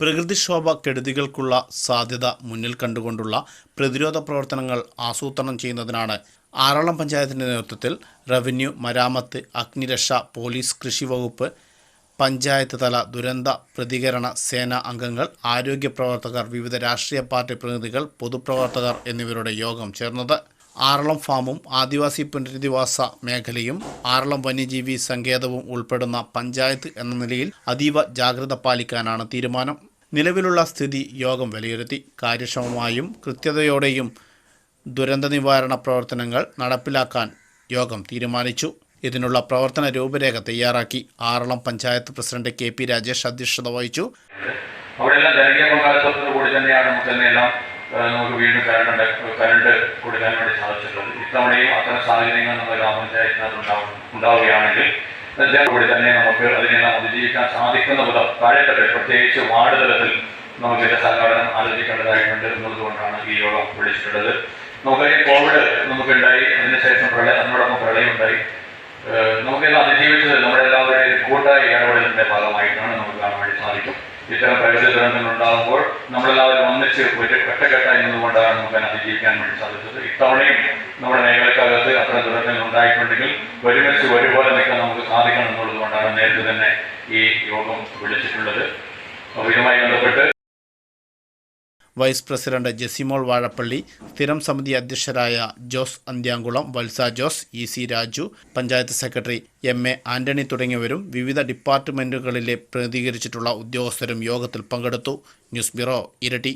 പ്രകൃതിക്ഷോഭ കെടുതികൾക്കുള്ള സാധ്യത മുന്നിൽ കണ്ടുകൊണ്ടുള്ള പ്രതിരോധ പ്രവർത്തനങ്ങൾ ആസൂത്രണം ചെയ്യുന്നതിനാണ് ആറളം പഞ്ചായത്തിന്റെ നേതൃത്വത്തിൽ റവന്യൂ മരാമത്ത് അഗ്നിരക്ഷ പോലീസ് കൃഷി വകുപ്പ് പഞ്ചായത്ത് തല ദുരന്ത പ്രതികരണ സേന അംഗങ്ങൾ ആരോഗ്യ പ്രവർത്തകർ വിവിധ രാഷ്ട്രീയ പാർട്ടി പ്രതിനിധികൾ പൊതുപ്രവർത്തകർ എന്നിവരുടെ യോഗം ചേർന്നത്. ആറളം ഫാമും ആദിവാസി പുനരധിവാസ മേഖലയും ആറളം വന്യജീവി സങ്കേതവും ഉൾപ്പെടുന്ന പഞ്ചായത്ത് എന്ന നിലയിൽ അതീവ ജാഗ്രത പാലിക്കാനാണ് തീരുമാനം. നിലവിലുള്ള സ്ഥിതി യോഗം വിലയിരുത്തി. കാര്യക്ഷമമായും കൃത്യതയോടെയും ദുരന്ത നിവാരണ പ്രവർത്തനങ്ങൾ നടപ്പിലാക്കാൻ യോഗം തീരുമാനിച്ചു. ഇതിനുള്ള പ്രവർത്തന രൂപരേഖ തയ്യാറാക്കി Aralam panchayat president K P Rajesh അധ്യക്ഷത വഹിച്ചു. നമുക്ക് നമുക്ക് വീണ്ടും കരണ്ട് കരണ്ട് കൊടുക്കാൻ വേണ്ടി സാധിച്ചിട്ടുള്ളത്. ഇത്തവണയും അത്തരം സാഹചര്യങ്ങൾ നമ്മുടെ ഗ്രാമപഞ്ചായത്തിനകത്ത് ഉണ്ടാവും ഉണ്ടാവുകയാണെങ്കിൽ കൂടി തന്നെ നമുക്ക് അതിനെല്ലാം അതിജീവിക്കാൻ സാധിക്കുന്ന വിധം താഴെത്തട്ടെ പ്രത്യേകിച്ച് വാർഡ് തലത്തിൽ നമുക്ക് ഇതിന്റെ സംഘടന ആലോചിക്കേണ്ടതായിട്ടുണ്ട് എന്നുള്ളതുകൊണ്ടാണ് ഈ യോഗം വിളിച്ചിട്ടുള്ളത്. നമുക്കറിയാം കോവിഡ് നമുക്കുണ്ടായി അതിനുശേഷം പ്രളയം അതിനോടൊപ്പം പ്രളയം ഉണ്ടായി നമുക്കെല്ലാം അതിജീവിച്ചത് നമ്മുടെ എല്ലാവരുടെയും കൂട്ടായ ഇടപെടലിന്റെ ഭാഗമായിട്ടാണ് നമുക്ക് കാണാൻ വേണ്ടി സാധിക്കും. ഇത്തരം പ്രകൃതി ദുരന്തങ്ങൾ ഉണ്ടാകുമ്പോൾ നമ്മളെല്ലാവരും ഒന്നിച്ച് ഒറ്റക്കെട്ടായി നിന്നുകൊണ്ടാണ് നമുക്ക് അതിനെ അതിജീവിക്കാൻ വേണ്ടി സാധിച്ചത്. ഇത്തവണയും നമ്മുടെ മേഖലക്കകത്ത് അത്തരം ദുരന്തങ്ങൾ ഉണ്ടായിട്ടുണ്ടെങ്കിൽ ഒരുമിച്ച് ഒരുപോലെ നിൽക്കാൻ നമുക്ക് സാധിക്കണം എന്നുള്ളതുകൊണ്ടാണ് നേരത്തെ തന്നെ ഈ യോഗം വിളിച്ചിട്ടുള്ളത് ഇതുമായി ബന്ധപ്പെട്ട് വൈസ് പ്രസിഡന്റ് ജെസിമോൾ വാഴപ്പള്ളി സ്ഥിരം സമിതി അധ്യക്ഷരായ Jose Anthiyankulam Valsa Jose E C Raju panchayat secretary M A Antony തുടങ്ങിയവരും വിവിധ ഡിപ്പാർട്ട്മെന്റുകളിലെ പ്രതികരിച്ചിട്ടുള്ള ഉദ്യോഗസ്ഥരും യോഗത്തിൽ പങ്കെടുത്തു. ന്യൂസ് ബ്യൂറോ ഇരട്ടി.